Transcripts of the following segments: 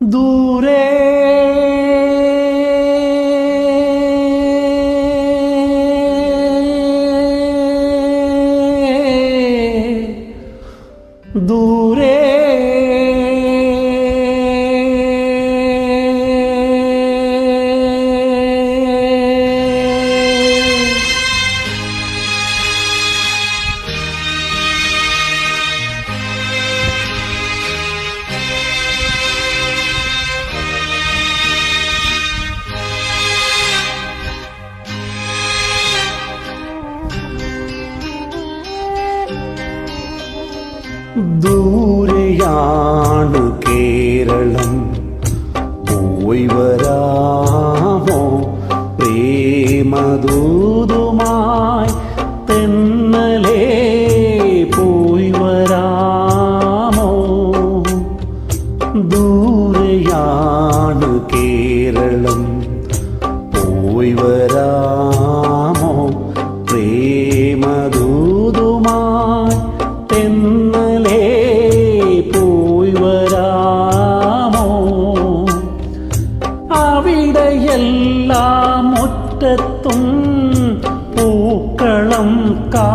দূরে ദൂരെയാണ് കേരളം. പോയി വരാമോ? പ്രേമദൂതുമായി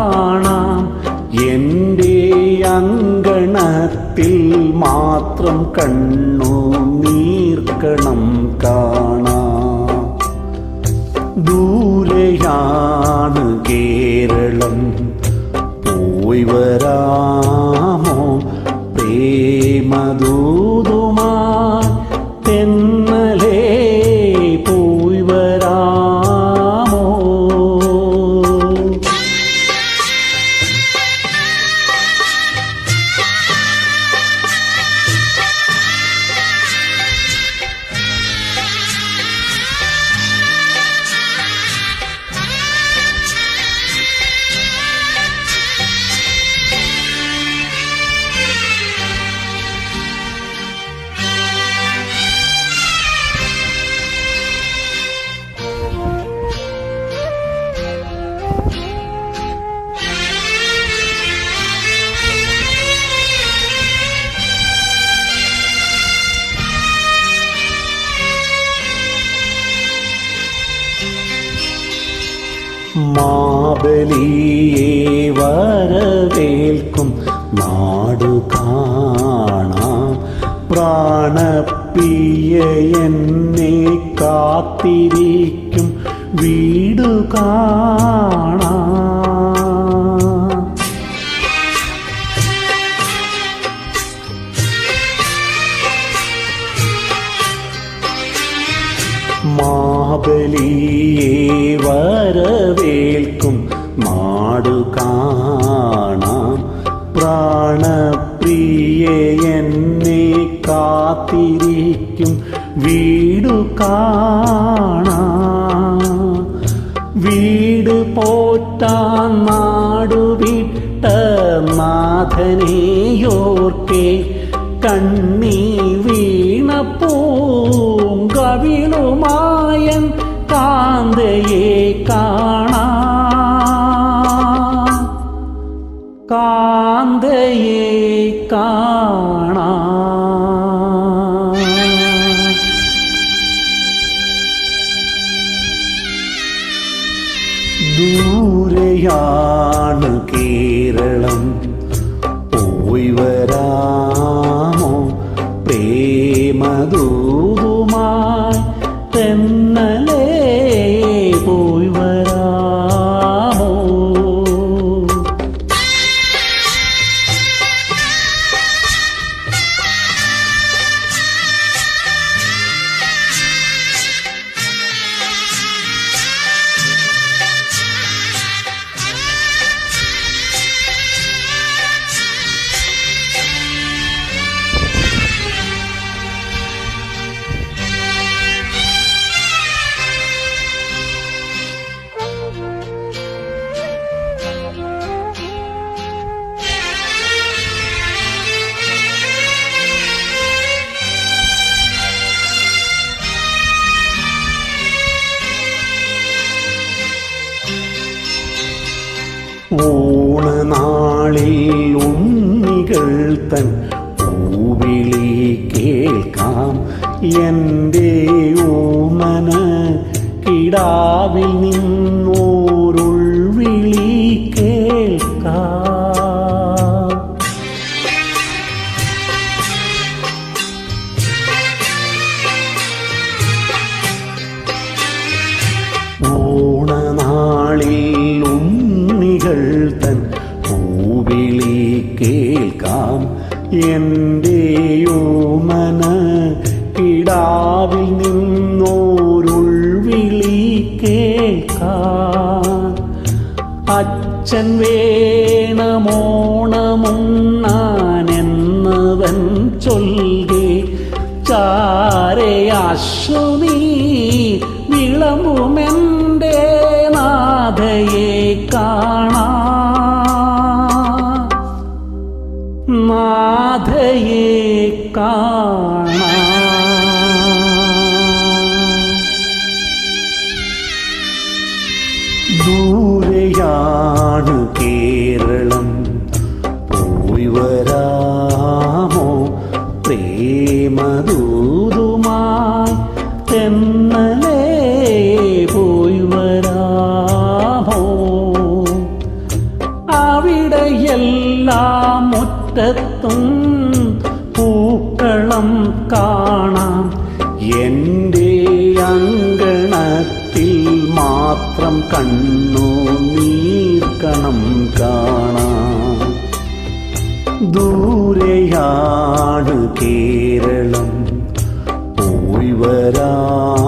കാണാം. എന്റെ അങ്കണത്തിൽ മാത്രം കണ്ണു നീർക്കണം കാണാം. ദൂരെയാണ് കേരളം. പോയി വരാമോ മാബലിയെ വരവേൽക്കും നാടു കാണാം പ്രാണപ്പിയ എന്നെ കാത്തിരിക്കും വീടു കാണാ. മാബലിയെ വരവേൽക്കും മാടു കാണാം. പ്രാണപ്രിയ എന്നെ കാത്തിരിക്കും വീടു കാണാം. വീട് പോറ്റാൻ നാടു വിട്ട നാഥനെയോർക്കെ കണ്ണീ വീണ പൂങ്കവിളുമായൻ കാന്തയെ do ഓണനാളിൽ ഉണ്ണികൾ തൻ പൂവിളി കേൾക്കാം. എന്റെ ഓമന കിടാവിൽ നിന്നോരുൾ എന്റെ മന കിടാവിൽ നിന്നോരുൾ വിളി കേൾക്കാം അച്ഛൻ വേണമോണമുന്നവൻ ചൊല്ലി ചാരയാശ്വനി വിളമ്പുമെന്റെ നാഥയെ. ദൂരെയാണ് കേരളം. പോയി വരാമോ പ്രേമദൂതുമായി മാത്രം കണ്ണു നീർക്കണം കാണാം ദൂരെയാണ് കേരളം പോയി വരാമോ